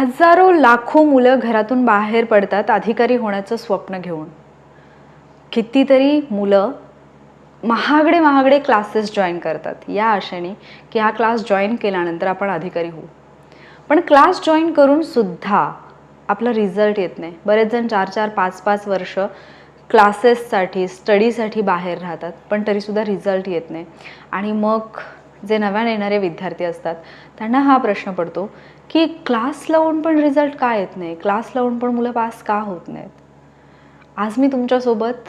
हजारो लाखो मुलं घरातून बाहेर पडतात अधिकारी होण्याचं स्वप्न घेऊन. कितीतरी मुलं महागडे महागडे क्लासेस जॉईन करतात. या आशेने की हा क्लास जॉईन केल्यानंतर आपण अधिकारी होऊ. पण क्लास जॉईन करून सुद्धा आपला रिझल्ट येत नाही. बरेच जण चार चार पाच पाच वर्ष क्लासेससाठी स्टडीसाठी बाहेर राहतात पण तरीसुद्धा रिझल्ट येत नाही. आणि मग जे नव्याने येणारे विद्यार्थी असतात त्यांना हा प्रश्न पडतो की क्लास लावून पण रिझल्ट का येत नाही? क्लास लावून पण मुलं पास का होत नाहीत? आज मी तुमच्यासोबत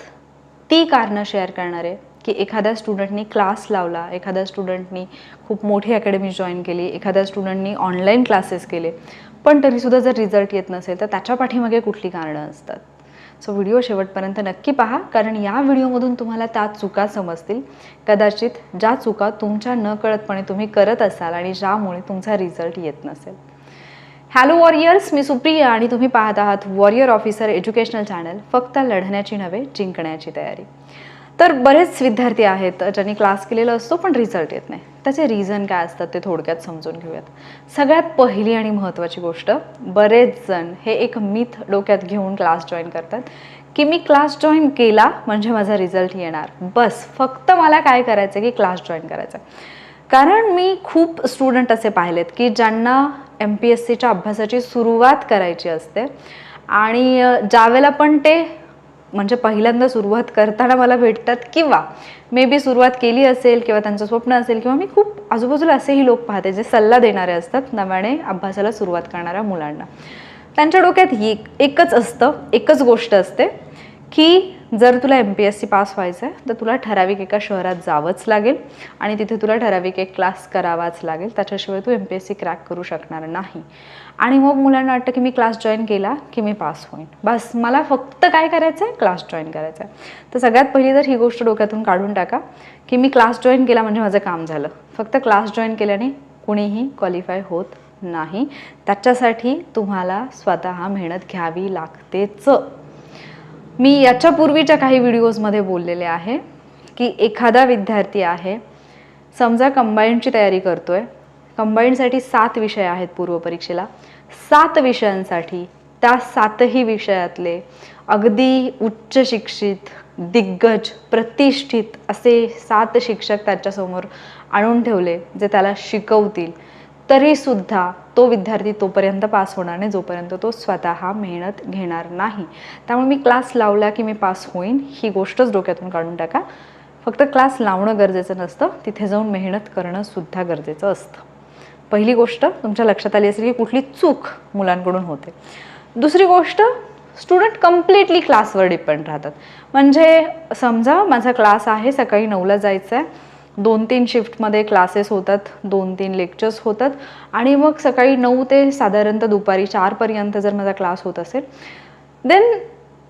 ती कारणं शेअर करणार आहे की एखाद्या स्टुडंटनी क्लास लावला एखाद्या स्टुडंटनी खूप मोठी अकॅडमी जॉईन केली एखाद्या स्टुडंटनी ऑनलाईन क्लासेस केले पण तरीसुद्धा जर रिझल्ट येत नसेल तर त्याच्या पाठीमागे कुठली कारणं असतात? सो व्हिडिओ शेवटपर्यंत नक्की पहा कारण या व्हिडिओमधून तुम्हाला त्या चुका समजतील. कदाचित ज्या चुका तुमच्या नकळतपणे तुम्ही करत असाल आणि ज्यामुळे तुमचा रिझल्ट येत नसेल. हॅलो वॉरियर्स मी सुप्रिया आणि तुम्ही पाहत आहात वॉरियर ऑफिसर एज्युकेशनल चॅनल फक्त लढण्याची नव्हे जिंकण्याची तयारी. तर बरेच विद्यार्थी आहेत ज्यांनी क्लास केलेला असतो पण रिझल्ट येत नाही. त्याचे रिझन काय असतात ते थोडक्यात समजून घेऊयात. सगळ्यात पहिली आणि महत्त्वाची गोष्ट बरेच जण हे एक मिथ डोक्यात घेऊन क्लास जॉईन करतात की मी क्लास जॉईन केला म्हणजे माझा रिझल्ट येणार. बस फक्त मला काय करायचं की क्लास जॉईन करायचा कारण मी खूप स्टुडंट असे पाहिलेत की ज्यांना एम पी एस सीच्या अभ्यासाची सुरुवात करायची असते आणि ज्यावेळेला पण ते म्हणजे पहिल्यांदा सुरुवात करताना मला भेटतात किंवा मे बी सुरुवात केली असेल किंवा त्यांचं स्वप्न असेल किंवा मी खूप आजूबाजूला असेही लोक पाहते जे सल्ला देणारे असतात नव्याने अभ्यासाला सुरुवात करणाऱ्या मुलांना. त्यांच्या डोक्यात एक एकच असतं एकच गोष्ट असते की जर तुला M P S C pass व्हायचं आहे तर तुला ठराविक एका शहरात जावंच लागेल आणि तिथे तुला ठराविक एक क्लास करावाच लागेल. त्याच्याशिवाय तू M P S C crack करू शकणार नाही. आणि मग मुलांना वाटतं की मी क्लास जॉईन केला की मी पास होईन. बस मला फक्त काय करायचं आहे क्लास जॉईन करायचं आहे तर सगळ्यात पहिली तर ही गोष्ट डोक्यातून काढून टाका की मी क्लास जॉईन केला म्हणजे माझं काम झालं. फक्त क्लास जॉईन केल्याने कुणीही क्वालिफाय होत नाही. त्याच्यासाठी तुम्हाला स्वतः मेहनत घ्यावी लागतेच. मी याच्यापूर्वीच्या काही व्हिडिओजमध्ये बोललेले आहे की एखादा विद्यार्थी आहे समजा कंबाईंडची तयारी करतो आहे कंबाईंडसाठी सात विषय आहेत पूर्वपरीक्षेला सात विषयांसाठी त्या सातही विषयातले अगदी उच्च शिक्षित दिग्गज प्रतिष्ठित असे सात शिक्षक त्याच्यासमोर आणून ठेवले जे त्याला शिकवतील. तरीसुद्धा तो विद्यार्थी तोपर्यंत पास होणार नाही जोपर्यंत तो स्वतः मेहनत घेणार नाही. त्यामुळे मी क्लास लावला की मी पास होईन ही गोष्टच डोक्यातून काढून टाका. फक्त क्लास लावणं गरजेचं नसतं तिथे जाऊन मेहनत करणं सुद्धा गरजेचं असतं. पहिली गोष्ट तुमच्या लक्षात आली असेल की कुठली चूक मुलांकडून होते. दुसरी गोष्ट स्टुडंट कम्प्लिटली क्लासवर डिपेंड राहतात. म्हणजे समजा माझा क्लास आहे सकाळी नऊला जायचं आहे दोन तीन शिफ्टमध्ये क्लासेस होतात दोन तीन लेक्चर्स होतात. आणि मग सकाळी नऊ ते साधारणतः दुपारी चारपर्यंत जर माझा क्लास होत असेल देन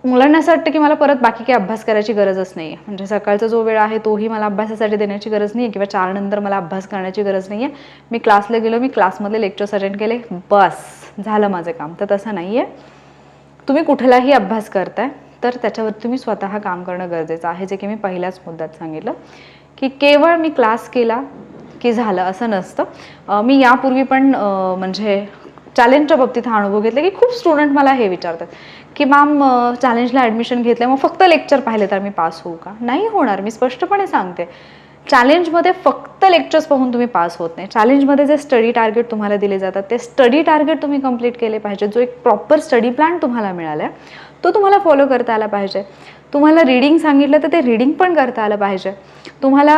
मुलांना असं वाटतं की मला परत बाकी काही अभ्यास करायची गरजच नाही आहे म्हणजे सकाळचा जो वेळ आहे तोही मला अभ्यासासाठी देण्याची गरज नाही आहे किंवा चारनंतर मला अभ्यास करण्याची गरज नाही आहे मी क्लासला गेलो मी क्लासमधले लेक्चर्स अटेंड केले बस झालं माझं काम. तर तसं नाही आहे तुम्ही कुठलाही अभ्यास करताय तर त्याच्यावर तुम्ही स्वतः काम करणं गरजेचं आहे जे की मी पहिल्याच मुद्द्यात सांगितलं. की केवळ मी क्लास केला की झालं असं नसतं. मी यापूर्वी पण म्हणजे चॅलेंजच्या बाबतीत हा अनुभव घेतला की खूप स्टुडंट मला हे विचारतात की मॅम चॅलेंजला ॲडमिशन घेतलं मग फक्त लेक्चर पाहिले तर मी पास होऊ का? नाही होणार मी स्पष्टपणे सांगते. चॅलेंजमध्ये फक्त लेक्चर्स पाहून तुम्ही पास होत नाही. चॅलेंजमध्ये जे स्टडी टार्गेट तुम्हाला दिले जातात ते स्टडी टार्गेट तुम्ही कंप्लीट केले पाहिजे जो एक प्रॉपर स्टडी प्लॅन तुम्हाला मिळाला आहे तो तुम्हाला फॉलो करता आला पाहिजे. तुम्हाला रीडिंग सांगितलं तर ते रीडिंग पण करता आलं पाहिजे. तुम्हाला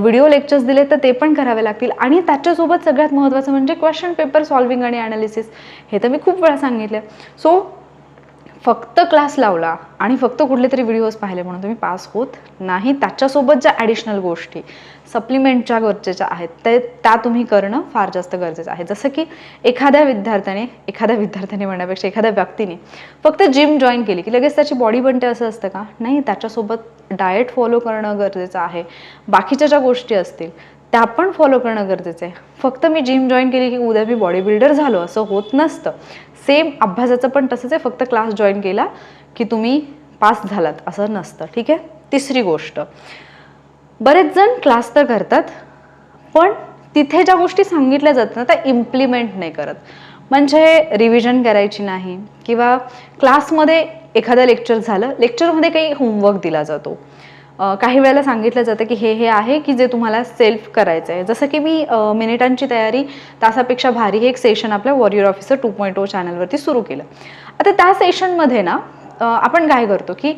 व्हिडिओ लेक्चर्स दिले तर ते पण करावे लागतील. आणि त्याच्यासोबत सगळ्यात महत्त्वाचं म्हणजे क्वेश्चन पेपर सॉल्विंग आणि ॲनालिसिस हे तर मी खूप वेळा सांगितलं. सो फक्त क्लास लावला आणि फक्त कुठले तरी व्हिडिओज पाहिले म्हणून तुम्ही पास होत नाही त्याच्यासोबत ज्या ॲडिशनल गोष्टी सप्लिमेंटच्या गरजेच्या आहेत ते त्या तुम्ही करणं फार जास्त गरजेचं आहे. जसं की एखाद्या विद्यार्थ्याने एखाद्या विद्यार्थ्याने म्हणण्यापेक्षा एखाद्या व्यक्तीने फक्त जिम जॉईन केली की लगेच त्याची बॉडी बनते असं असतं का? नाही त्याच्यासोबत डाएट फॉलो करणं गरजेचं आहे. बाकीच्या ज्या गोष्टी असतील त्या पण फॉलो करणं गरजेचं आहे. फक्त मी जिम जॉईन केली की उद्या मी बॉडी बिल्डर झालो असं होत नसतं. सेम अभ्यासाचं पण तसंच आहे फक्त क्लास जॉईन केला की तुम्ही पास झालात असं नसतं ठीक आहे? तिसरी गोष्ट. बरेच जण क्लास तर करतात पण तिथे ज्या गोष्टी सांगितल्या जातात ना त्या इम्प्लिमेंट नाही करत. म्हणजे रिव्हिजन करायची नाही किंवा क्लासमध्ये एखादं लेक्चर झालं लेक्चरमध्ये काही होमवर्क दिला जातो. काही वेळेला सांगितलं जातं की हे हे आहे की जे तुम्हाला सेल्फ करायचं आहे. जसं की मी मिनिटांची तयारी तासापेक्षा भारी हे एक सेशन आपल्या warrior officer two point O चॅनलवरती सुरू केलं. आता त्या सेशनमध्ये ना आपण काय करतो की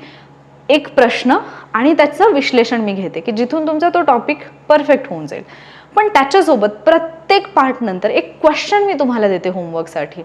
एक प्रश्न आणि त्याचं विश्लेषण मी घेते की जिथून तुमचा तो टॉपिक परफेक्ट होऊन जाईल. पण त्याच्यासोबत प्रत्येक पार्ट नंतर एक क्वेश्चन मी तुम्हाला देते होमवर्कसाठी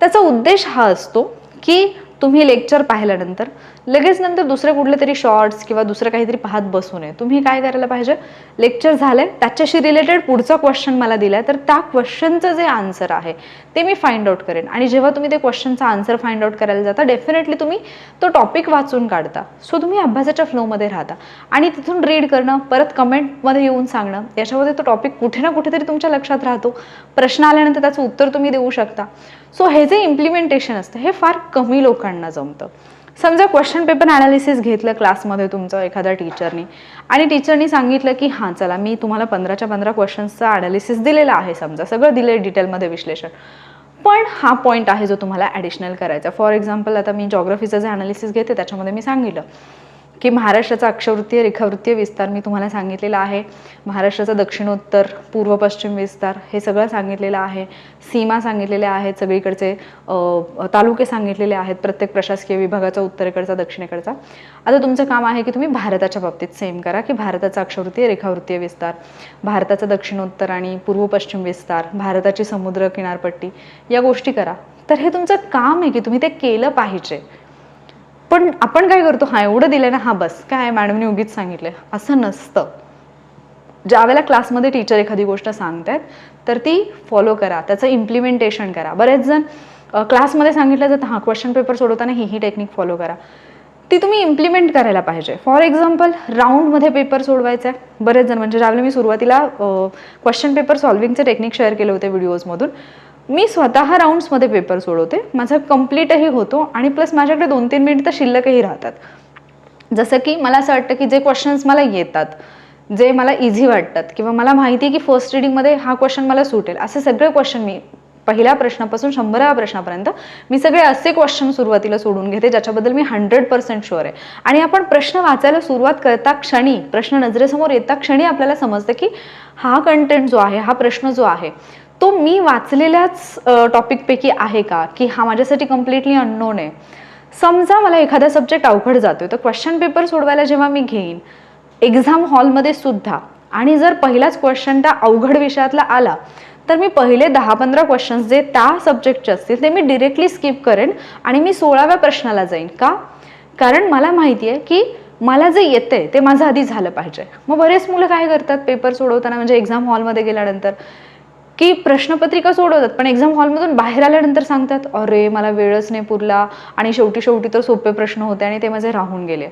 त्याचा उद्देश हा असतो की तुम्ही लेक्चर पाहिल्यानंतर लगेच नंतर दुसरे कुठले तरी शॉर्ट्स किंवा दुसरं काहीतरी पाहत बसू नये. तुम्ही काय करायला पाहिजे? लेक्चर झालंय त्याच्याशी रिलेटेड पुढचा क्वेश्चन मला दिलाय. तर त्या क्वेश्चनचं जे आन्सर आहे ते मी फाइंड आउट करेन. आणि जेव्हा तुम्ही ते क्वेश्चनचा आन्सर फाइंड आउट करायला जाता डेफिनेटली तुम्ही तो टॉपिक वाचून काढता. सो तुम्ही अभ्यासाच्या फ्लोमध्ये राहता. आणि तिथून रीड करणं परत कमेंटमध्ये येऊन सांगणं याच्यामध्ये तो टॉपिक कुठे ना कुठेतरी तुमच्या लक्षात राहतो. प्रश्न आल्यानंतर त्याचं उत्तर तुम्ही देऊ शकता. सो हे जे इम्प्लिमेंटेशन असतं हे फार कमी लोकांना जमतं. समजा क्वेश्चन पेपर अनालिसिस घेतलं क्लासमध्ये तुमचं एखाद्या टीचरनी आणि टीचरनी सांगितलं की हां चला मी तुम्हाला पंधराच्या पंधरा क्वेश्चन्सचा अनालिसिस दिलेला आहे समजा सगळं दिलं आहे डिटेलमध्ये विश्लेषण. पण हा पॉईंट आहे जो तुम्हाला ॲडिशनल करायचा फॉर एक्झाम्पल आता मी जॉग्रफीचं जे अनालिसिस घेते त्याच्यामध्ये मी सांगितलं की महाराष्ट्राचा अक्षवृत्तीय रेखावृत्तीय विस्तार मी तुम्हाला सांगितलेला आहे. महाराष्ट्राचा दक्षिणोत्तर पूर्व पश्चिम विस्तार हे सगळं सांगितलेलं आहे. सीमा सांगितलेल्या आहेत सगळीकडचे तालुके सांगितलेले आहेत प्रत्येक प्रशासकीय विभागाचा उत्तरेकडचा दक्षिणेकडचा. आता तुमचं काम आहे की तुम्ही भारताच्या बाबतीत सेम करा की भारताचा अक्षवृत्तीय रेखावृत्तीय विस्तार भारताचा दक्षिणोत्तर आणि पूर्व पश्चिम विस्तार भारताची समुद्र किनारपट्टी या गोष्टी करा. तर हे तुमचं काम आहे की तुम्ही ते केलं पाहिजे. पण आपण काय करतो? हा एवढं दिलं ना हा बस. काय मॅडमने उगीच सांगितलंय. असं नसतं. ज्या वेळेला क्लासमध्ये टीचर एखादी गोष्ट सांगतायत तर ती फॉलो करा. त्याचं इम्प्लिमेंटेशन करा. बरेच जण क्लासमध्ये सांगितलं जातं हा क्वेश्चन पेपर सोडवताना ही ही टेक्निक फॉलो करा. ती तुम्ही इम्प्लिमेंट करायला पाहिजे. फॉर एक्झाम्पल राऊंडमध्ये पेपर सोडवायचा आहे. बरेच जण म्हणजे ज्यावेळेला मी सुरुवातीला क्वेश्चन पेपर सॉल्विंगचे टेक्निक शेअर केले होते व्हिडिओजमधून मी स्वतः राऊंड्समध्ये पेपर सोडवते. माझा कम्प्लीटही होतो आणि प्लस माझ्याकडे दोन तीन मिनिट तर शिल्लकही राहतात. जसं की मला असं वाटतं की जे क्वेश्चन्स मला येतात जे मला इझी वाटतात किंवा मला माहिती आहे की फर्स्ट रिडिंगमध्ये हा क्वेश्चन मला सुटेल असे सगळे क्वेश्चन मी पहिल्या प्रश्नापासून शंभराव्या प्रश्नापर्यंत मी सगळे असे क्वेश्चन सुरुवातीला सोडून घेते ज्याच्याबद्दल मी हंड्रेड पर्सेंट शुअर आहे. आणि आपण प्रश्न वाचायला सुरुवात करता क्षणी प्रश्न नजरेसमोर येता क्षणी आपल्याला समजतं की हा कंटेंट जो आहे हा प्रश्न जो आहे तो मी वाचलेल्याच टॉपिकपैकी आहे का? की हा माझ्यासाठी कम्प्लिटली अननोन आहे. समजा मला एखादा सब्जेक्ट अवघड जातोय तर क्वेश्चन पेपर सोडवायला जेव्हा मी घेईन एक्झाम हॉलमध्ये सुद्धा आणि जर पहिलाच क्वेश्चन त्या अवघड विषयातला आला तर मी पहिले दहा पंधरा क्वेश्चन्स जे त्या सब्जेक्टचे असतील ते मी डिरेक्टली स्किप करेन आणि मी सोळाव्या प्रश्नाला जाईन. का? कारण मला माहिती आहे की मला जे येतंय ते माझं आधी झालं पाहिजे. मग बरेच मुलं काय करतात? पेपर सोडवताना म्हणजे एक्झाम हॉलमध्ये गेल्यानंतर. की प्रश्नपत्रिका सोडवतात पण एक्झाम हॉलमधून बाहेर आल्यानंतर सांगतात अरे मला वेळच नाही पुरला. आणि शेवटी शेवटी तर सोपे प्रश्न होते आणि ते माझे राहून गेले.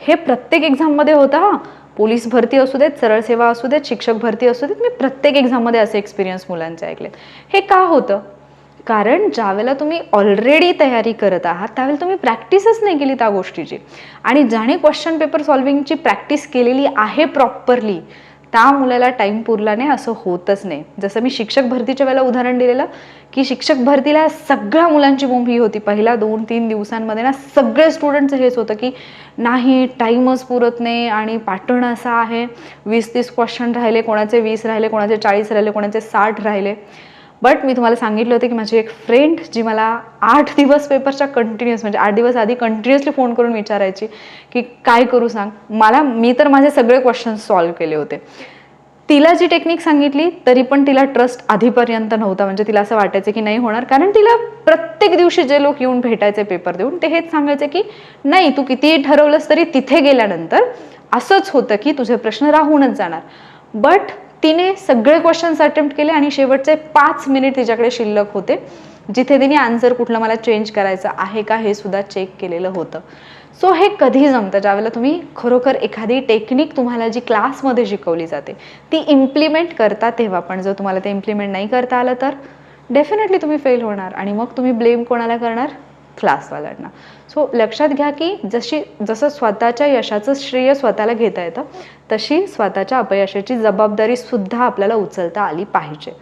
हे प्रत्येक एक्झाममध्ये होतं हा. पोलीस भरती असू देत सरळ सेवा असू देत शिक्षक भरती असू देत मी प्रत्येक एक्झाममध्ये असे एक्सपिरियन्स मुलांचे ऐकलेत. हे का होतं? कारण ज्यावेळेला तुम्ही ऑलरेडी तयारी करत आहात त्यावेळेला तुम्ही प्रॅक्टिसच नाही केली त्या गोष्टीची. आणि ज्याने क्वेश्चन पेपर सॉल्विंगची प्रॅक्टिस केलेली आहे प्रॉपरली त्या मुलाला टाईम पुरला नाही असं होतच नाही. जसं मी शिक्षक भरतीच्या वेळेला उदाहरण दिलेलं की शिक्षक भरतीला सगळ्या मुलांची बोंब ही होती. पहिल्या दोन तीन दिवसांमध्ये ना सगळे स्टुडंटचं हेच होतं की नाही टाईमच पुरत नाही आणि पॅटर्न असा आहे. वीस तीस क्वेश्चन राहिले कोणाचे वीस राहिले कोणाचे चाळीस राहिले कोणाचे साठ राहिले. बट मी तुम्हाला सांगितलं होतं की माझी एक फ्रेंड जी मला आठ दिवस पेपरच्या कंटिन्युअस म्हणजे आठ दिवस आधी कंटिन्युअसली फोन करून विचारायची की काय करू सांग? मला मी तर माझे सगळे क्वेश्चन सॉल्व्ह केले होते. तिला जी टेक्निक सांगितली तरी पण तिला ट्रस्ट आधीपर्यंत नव्हता. म्हणजे तिला असं वाटायचं की नाही होणार. कारण तिला प्रत्येक दिवशी जे लोक येऊन भेटायचे पेपर देऊन ते हेच सांगायचे की नाही तू कितीही ठरवलंस तरी तिथे गेल्यानंतर असंच होतं की तुझे प्रश्न राहूनच जाणार. बट तिने सगळे क्वेश्चन्स अटेम्प्ट केले आणि शेवटचे पाच मिनिट तिच्याकडे शिल्लक होते. जिथे तिने आन्सर कुठलं मला चेंज करायचं आहे का हे सुद्धा चेक केलेलं होतं. सो हे कधी जमतं? ज्यावेळेला तुम्ही खरोखर एखादी टेक्निक तुम्हाला जी क्लासमध्ये शिकवली जाते ती इम्प्लिमेंट करता तेव्हा पण. जर तुम्हाला ते इम्प्लिमेंट नाही करता आलं तर डेफिनेटली तुम्ही फेल होणार आणि मग तुम्ही ब्लेम कोणाला करणार? क्लासवाल्यांना सो लक्षात घ्या की जशी जसं स्वतःच्या यशाचं श्रेय स्वतःला घेता येतं तशी स्वतःच्या अपयशाची जबाबदारी सुद्धा आपल्याला उचलता आली पाहिजे.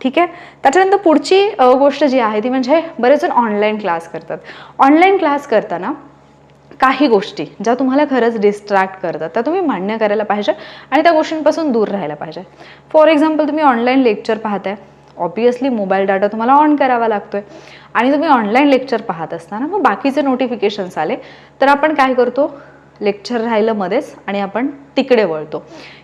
ठीक आहे? त्याच्यानंतर पुढची गोष्ट जी आहे ती म्हणजे बरेच जण ऑनलाईन क्लास करतात. ऑनलाईन क्लास करताना काही गोष्टी ज्या तुम्हाला खरंच डिस्ट्रॅक्ट करतात त्या तुम्ही मान्य करायला पाहिजे आणि त्या गोष्टींपासून दूर राहायला पाहिजे. फॉर एक्झाम्पल तुम्ही ऑनलाईन लेक्चर पाहताय. ऑब्वियसली मोबाईल डाटा तुम्हाला ऑन करावा लागतोय. आणि तुम्ही ऑनलाईन लेक्चर पाहत असताना मग बाकीचे नोटिफिकेशन्स आले तर आपण काय करतो? लेक्चर राहिलं मध्येच आणि आपण तिकडे वळतो.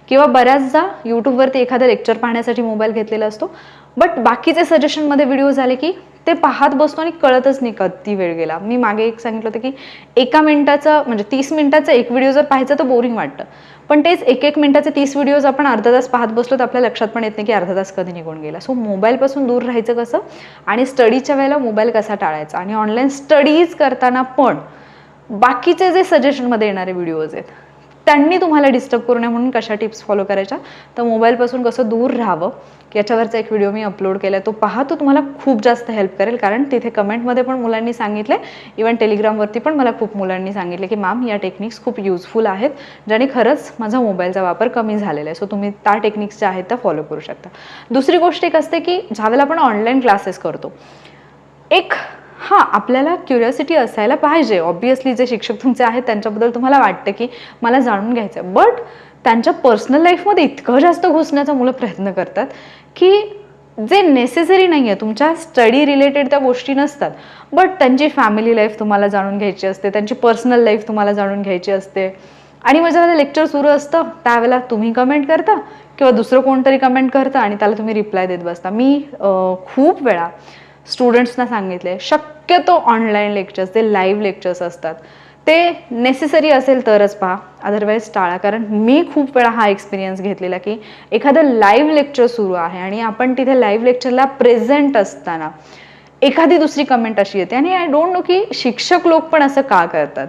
किंवा बऱ्याचदा यूट्यूबवरती एखादं लेक्चर पाहण्यासाठी मोबाईल घेतलेला असतो बट बाकीचे सजेशनमध्ये व्हिडिओज झाले की ते पाहत बसतो आणि कळतच नाही कधी वेळ गेला. मी मागे एक सांगितलं होतं की एका मिनिटाचं म्हणजे तीस मिनिटाचा एक व्हिडिओ जर पाहायचं तर बोरिंग वाटतं. पण तेच एक एक मिनिटाचे तीस व्हिडिओज आपण अर्धा तास पाहत बसलो तर आपल्या लक्षात पण येत नाही की अर्धा तास कधी निघून गेला. सो मोबाईलपासून दूर राहायचं कसं? आणि स्टडीच्या वेळेला मोबाईल कसा टाळायचा? आणि ऑनलाईन स्टडीज करताना पण बाकीचे जे सजेशनमध्ये येणारे व्हिडिओज आहेत त्यांनी तुम्हाला डिस्टर्ब करू नये म्हणून कशा टिप्स फॉलो करायच्या? तर मोबाईलपासून कसं दूर राहावं याच्यावरचा एक व्हिडिओ मी अपलोड केला आहे तो पहा तो तुम्हाला खूप जास्त हेल्प करेल. कारण तिथे कमेंटमध्ये पण मुलांनी सांगितले इवन टेलिग्रामवरती पण मला खूप मुलांनी सांगितले की मॅम या टेक्निक्स खूप युजफुल आहेत ज्याने खरंच माझा मोबाईलचा वापर कमी झालेला आहे. सो तुम्ही त्या टेक्निक्स ज्या आहेत त्या फॉलो करू शकता. दुसरी गोष्ट एक असते की ज्यावेळेला आपण ऑनलाईन क्लासेस करतो एक हां आपल्याला क्युरियोसिटी असायला पाहिजे. ऑब्वियसली जे शिक्षक तुमचे आहेत त्यांच्याबद्दल तुम्हाला वाटतं की मला जाणून घ्यायचं आहे बट त्यांच्या पर्सनल लाईफमध्ये इतकं जास्त घुसण्याचा मुलं प्रयत्न करतात की जे नेसेसरी नाही आहे तुमच्या स्टडी रिलेटेड त्या गोष्टी नसतात. बट त्यांची फॅमिली लाईफ तुम्हाला जाणून घ्यायची असते त्यांची पर्सनल लाईफ तुम्हाला जाणून घ्यायची असते. आणि मग जेव्हा लेक्चर सुरू असतं त्यावेळेला तुम्ही कमेंट करता किंवा दुसरं कोणतरी कमेंट करतं आणि त्याला तुम्ही रिप्लाय देत बसता. मी खूप वेळा स्टुडंट्सना सांगितले शक्यतो ऑनलाईन लेक्चर्स जे लाईव्ह लेक्चर्स असतात. ते नेसेसरी असेल तरच पहा अदरवाईज टाळा. कारण मी खूप वेळा हा एक्सपिरियन्स घेतलेला की एखादं लाईव्ह लेक्चर सुरू आहे आणि आपण तिथे लाईव्ह लेक्चरला प्रेझेंट असताना एखादी दुसरी कमेंट अशी येते आणि आय डोंट नो की शिक्षक लोक पण असं का करतात.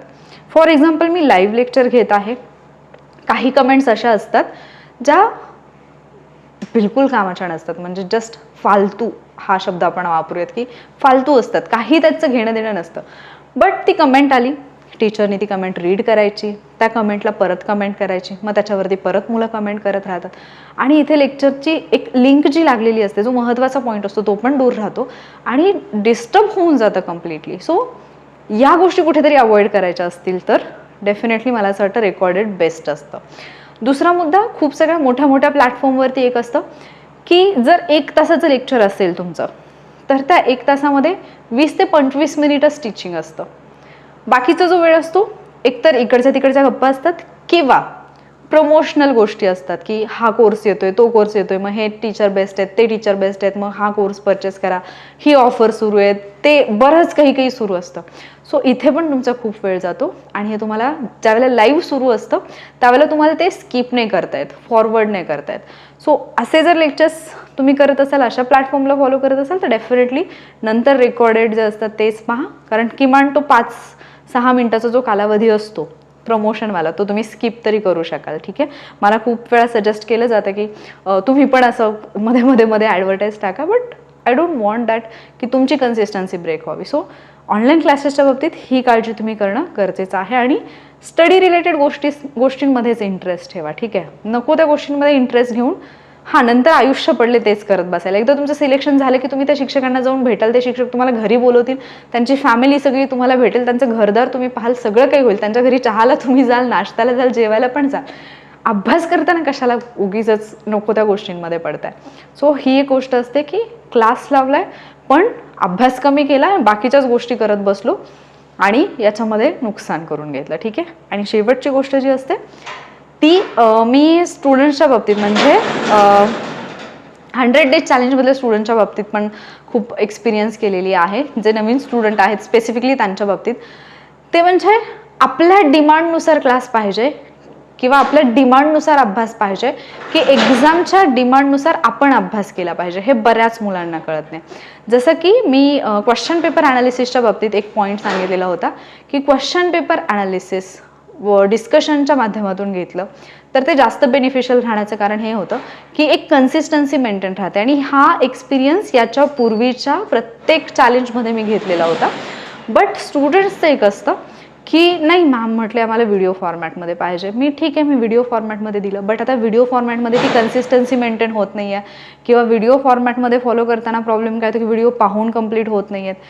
फॉर एक्झाम्पल मी लाईव्ह लेक्चर घेत आहे. काही कमेंट्स अशा असतात ज्या बिलकुल कामाच्या नसतात म्हणजे जस्ट फालतू. हा शब्द आपण वापरूयात की फालतू असतात. काही त्याचं घेणं देणं नसतं. बट ती कमेंट आली. टीचरनी ती कमेंट रीड करायची. त्या कमेंटला परत कमेंट करायची. मग त्याच्यावरती परत मुलं कमेंट करत राहतात. आणि इथे लेक्चरची एक लिंक जी लागलेली असते जो महत्त्वाचा पॉईंट असतो तो पण दूर राहतो. आणि डिस्टर्ब होऊन जातं कम्प्लिटली सो या गोष्टी कुठेतरी अवॉइड करायच्या असतील तर डेफिनेटली मला असं वाटतं रेकॉर्डेड बेस्ट असतं. दुसरा मुद्दा खूप सगळ्या मोठ्या मोठ्या प्लॅटफॉर्मवरती एक असतं. की जर एक तासाचं लेक्चर असेल तुमचं तर त्या एक तासामध्ये वीस ते पंचवीस मिनिटच टीचिंग असतं. बाकीचा जो वेळ असतो एकतर इकडच्या तिकडच्या गप्पा असतात किंवा प्रमोशनल गोष्टी असतात की हा कोर्स येतोय तो कोर्स येतोय मग हे टीचर बेस्ट आहेत ते टीचर बेस्ट आहेत मग हा कोर्स परचेस करा ही ऑफर सुरू आहेत ते बरंच काही काही सुरू असतं. सो इथे पण तुमचा खूप वेळ जातो आणि हे तुम्हाला ज्यावेळेला लाईव्ह सुरू असतं त्यावेळेला तुम्हाला ते स्किप नाही करतायत फॉरवर्ड नाही करतायत. सो असे जर लेक्चर्स तुम्ही करत असाल अशा प्लॅटफॉर्मला फॉलो करत असाल तर डेफिनेटली नंतर रेकॉर्डेड जे असतात तेच पहा. कारण किमान तो पाच सहा मिनटाचा जो कालावधी असतो प्रमोशनवाला तो तुम्ही स्किप तरी करू शकाल ठीक आहे? मला खूप वेळा सजेस्ट केलं जातं की तुम्ही पण असं मध्ये मध्ये मध्ये ॲडव्हर्टाईज टाका but I don't want that की तुमची कन्सिस्टन्सी ब्रेक व्हावी. सो ऑनलाईन क्लासेसच्या बाबतीत ही काळजी तुम्ही करणं गरजेचं आहे. आणि स्टडी रिलेटेड गोष्टी गोष्टींमध्येच इंटरेस्ट ठेवा ठीक आहे? नको त्या गोष्टींमध्ये इंटरेस्ट घेऊन हां नंतर आयुष्य पडले तेच करत बसायला. एकदा तुमचं सिलेक्शन झालं की तुम्ही त्या शिक्षकांना जाऊन भेटाल ते शिक्षक तुम्हाला घरी बोलवतील त्यांची फॅमिली सगळी तुम्हाला भेटेल त्यांचं घरदार तुम्ही पाहाल सगळं काही होईल. त्यांच्या घरी चहाला तुम्ही जाल नाश्त्याला जाल जेवायला पण जाल. अभ्यास करताना कशाला उगीच नको त्या गोष्टींमध्ये पडताय? सो ही एक गोष्ट असते की क्लास लावलाय पण अभ्यास कमी केला आणि बाकीच्याच गोष्टी करत बसलो आणि याच्यामध्ये नुकसान करून घेतलं ठीक आहे? आणि शेवटची गोष्ट जी असते ती मी स्टुडंट्सच्या बाबतीत म्हणजे हंड्रेड डेज चॅलेंजमधल्या स्टुडंटच्या बाबतीत पण खूप एक्सपिरियन्स केलेली आहे. जे नवीन स्टुडंट आहेत स्पेसिफिकली त्यांच्या बाबतीत ते म्हणजे आपल्या डिमांडनुसार क्लास पाहिजे. किंवा आपल्या डिमांडनुसार अभ्यास पाहिजे की एक्झामच्या डिमांडनुसार आपण अभ्यास केला पाहिजे हे बऱ्याच मुलांना कळत नाही. जसं की मी क्वेश्चन पेपर ॲनालिसिसच्या बाबतीत एक पॉईंट सांगितलेला होता की क्वेश्चन पेपर ॲनालिसिस व डिस्कशनच्या माध्यमातून घेतलं तर ते जास्त बेनिफिशियल राहण्याचं कारण हे होतं की एक कन्सिस्टन्सी मेंटेन राहते. आणि हा एक्सपिरियन्स याच्या पूर्वीच्या प्रत्येक चॅलेंजमध्ये मी घेतलेला होता. बट स्टुडंट्सचं एक असतं की नाही मॅम म्हटले आम्हाला व्हिडिओ फॉर्मॅटमध्ये पाहिजे. मी ठीक आहे मी व्हिडिओ फॉर्मॅटमध्ये दिलं. बट आता व्हिडिओ फॉर्मॅटमध्ये ती कन्सिस्टन्सी मेंटेन होत नाही आहे किंवा व्हिडिओ फॉर्मॅटमध्ये फॉलो करताना प्रॉब्लेम काय होतो की व्हिडिओ पाहून कंप्लीट होत नाही आहेत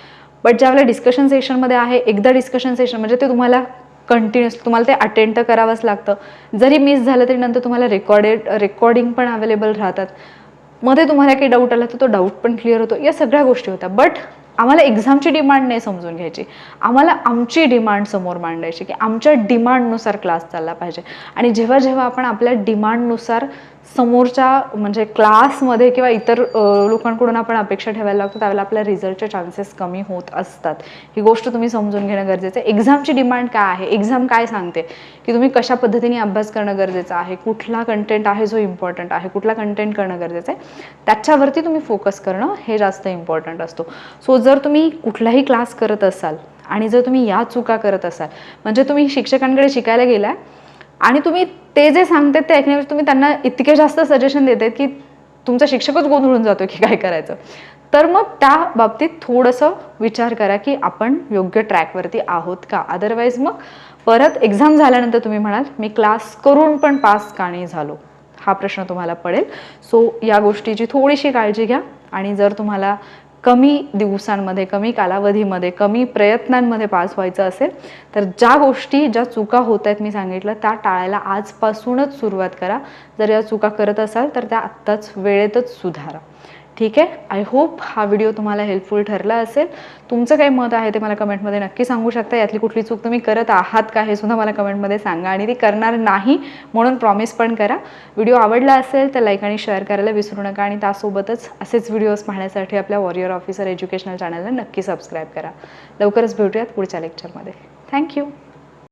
बट ज्यावेळेला डिस्कशन सेशनमध्ये आहे एकदा डिस्कशन सेशन म्हणजे ते तुम्हाला कंटिन्युअस तुम्हाला ते अटेंड तर करावंच लागतं. जरी मिस झालं तरी नंतर तुम्हाला रेकॉर्डेड रेकॉर्डिंग पण अवेलेबल राहतात. मध्ये तुम्हाला काही डाऊट आला तर तो डाऊट पण क्लिअर होतो. या सगळ्या गोष्टी होत्या. बट आम्हाला एक्झामची डिमांड नाही समजून घ्यायची. आम्हाला आमची डिमांड समोर मांडायची की आमच्या डिमांडनुसार क्लास चालला पाहिजे. आणि जेव्हा जेव्हा आपण आपल्या डिमांडनुसार समोरच्या म्हणजे क्लासमध्ये किंवा इतर लोकांकडून आपण अपेक्षा ठेवायला लागतो त्यावेळेला आपल्या रिझल्टचे चान्सेस कमी होत असतात. ही गोष्ट तुम्ही समजून घेणं गरजेचं आहे. एक्झामची डिमांड काय आहे? एक्झाम काय सांगते? की तुम्ही कशा पद्धतीने अभ्यास करणं गरजेचं आहे? कुठला कंटेंट आहे जो इम्पॉर्टंट आहे? कुठला कंटेंट करणं गरजेचं आहे? त्याच्यावरती तुम्ही फोकस करणं हे जास्त इम्पॉर्टंट असतो. सो जर तुम्ही कुठलाही क्लास करत असाल आणि जर तुम्ही या चुका करत असाल म्हणजे तुम्ही शिक्षकांकडे शिकायला गेलाय आणि तुम्ही ते जे सांगतात ते ऐकण्यापेक्षा तुम्ही त्यांना इतके जास्त सजेशन देतात की तुमचा शिक्षकच गोंधळून जातो की काय करायचं. तर मग त्या बाबतीत थोडंसं विचार करा की आपण योग्य ट्रॅकवरती आहोत का? अदरवाईज मग परत एक्झाम झाल्यानंतर तुम्ही म्हणाल मी क्लास करून पण पास का नाही झालो? हा प्रश्न तुम्हाला पडेल. सो या गोष्टीची थोडीशी काळजी घ्या आणि जर तुम्हाला कमी दिवसांमध्ये कमी कालावधीमध्ये कमी प्रयत्नांमध्ये पास व्हायचं असेल तर ज्या गोष्टी ज्या चुका होत आहेत मी सांगितलं त्या टाळायला आजपासूनच सुरुवात करा. जर या चुका करत असाल तर त्या आत्ताच वेळेतच सुधारा. ठीक आहे? आय होप हा व्हिडिओ तुम्हाला हेल्पफुल ठरला असेल. तुमचं काही मत आहे ते मला कमेंटमध्ये नक्की सांगू शकता. यातली कुठली चूक तुम्ही करत आहात का हे सुद्धा मला कमेंटमध्ये सांगा आणि ती करणार नाही म्हणून प्रॉमिस पण करा. व्हिडिओ आवडला असेल तर लाईक आणि शेअर करायला विसरू नका आणि त्यासोबतच असेच व्हिडिओज पाहण्यासाठी आपल्या वॉरियर ऑफिसर एज्युकेशनल चॅनलला नक्की सबस्क्राईब करा. लवकरच भेटूयात पुढच्या लेक्चरमध्ये थँक्यू